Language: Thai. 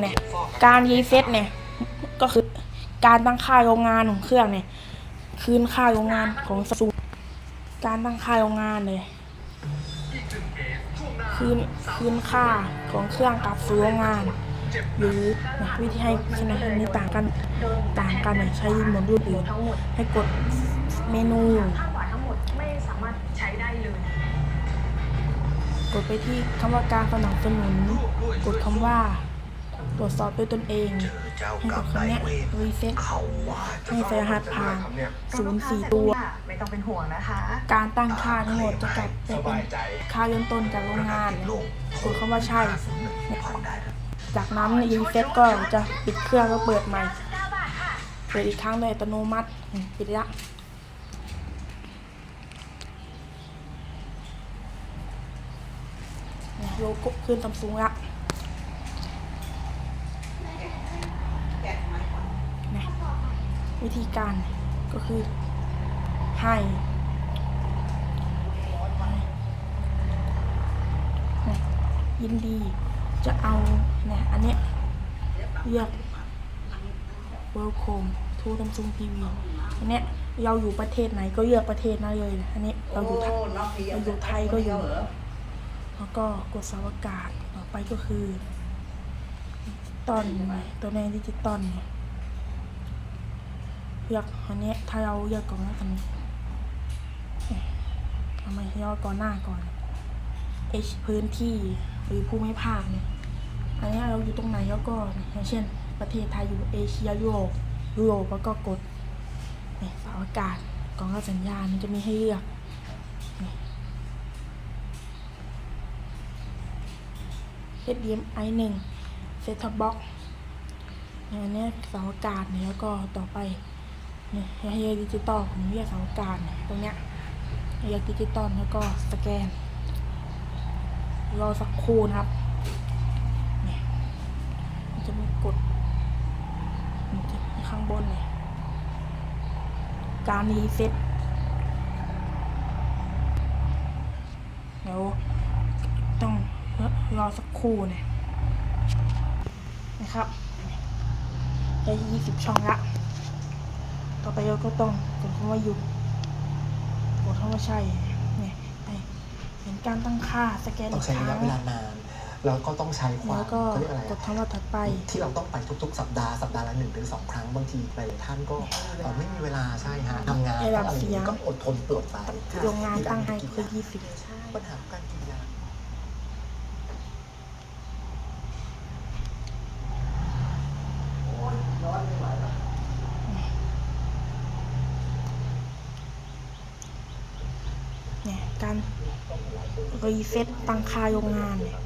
เนี่ยการรีเซ็ตเนี่ยก็คือการตั้งค่าโรงงานของเครื่องเนี่ย คืนค่าโรงงานของสูการตั้งค่าโรงงานเลยคืนคืนค่าของเครื่องกับสู่โรงงาน หรือเนี่ยวิธีให้ชนะนี้ต่างกันต่างกันเนี่ยใช้เหมือนรุ่นอื่นให้กดเมนูทั้งหมดไม่สามารถใช้ได้เลยกดไปที่คำว่าการสนับสนุนกดคำว่า ตรวจสอบด้วยตนเองเจ้าให้กักบดคำนายเนี้ยเวทรีเซ็ตเขาว่าจะให้ใส่รหัสผ่านศูนย์สี่ตัว ไม่ต้องเป็นห่วงนะคะ การตั้งค่าทั้งหมดจะกลับไปเป็นค่าเริ่มต้นจากโรงงานโลกกดคำว่าใช่ผ่านได้แล้วจากนั้นรีเซ็ตก็จะปิดเครื่องแล้วเปิดใหม่เปิดอีกครั้งโดยอัตโนมัติอืมปิดละเนี่ยโลโก้ขึ้นซัมซุงละนะ วิธีการก็คือให้ยินดีจะเอาเนี่ยอันเนี้ยเลือก Welcome to Samsung TV อันเนี้ยเราอยู่ประเทศไหนก็เลือกประเทศนั้นเลยนะอันนี้เราอยู่ไทยเราอยู่ไทยก็อยู่ แล้วก็กดสาวากาศต่อไปก็คือตอนตัวในดิจิตอลเนี่ย เลือกอันนี้ถ้าเราเลือกก่อนแล้วกันทำไมเราก่อนหน้าก่อน H พื้นที่หรือภูมิภาคเนี่ยอันนี้เราอยู่ตรงไหนแล้วก็อย่างเช่น ประเทศไทยอยู่เอเชียยุโรปยุโรปแล้วก็กดนี่เสาอากาศกล่องรับสัญญาณมันจะมีให้เลือกนี่ HDMI 1 Set Top Box เนี่ยอันนี้ยเสาอากาศเนี่ยแล้วก็ต่อไป นี่ให้เอดิจิตอลผมเรียกสาอากาศเนี่ยตรงเนี้ยให้เอดิจิตอลแล้วก็สแกน รอสักครู่นะครับมันจะมีกดมันจะข้างบนเนี่ยการรีเซ็ตเดี๋ยวต้องรอสักครู่เนี่ยนะครับได้ยี่สิบช่องละ ต่อไปเราก็ต้องกดคำว่าหยุดกดคำว่าใช่เนี่ยไปเห็นการตั้งค่าสแกนต้ออีงกใช้คระรั้ยะงเวลานานแล้วก็ต้องใช้ความแล้วก็เขาเรียกอะไรกดอะคำว่าถัดไป ที่เราต้องไปทุก ๆ สัปดาห์สัปดาห์ละหนึ่งถึงสองครั้งบางทีหลายๆท่านก็เอ่อไม่มีเวลาใช่ฮะทำงานไอ้แบบอะไรอย่างเสียนี้งก็อดทนปลดไปโรงงานตั้งให้กคือยี่สิบปัญหาของการกินยา การรีเซ็ตตังคาโรงงานเนี่ย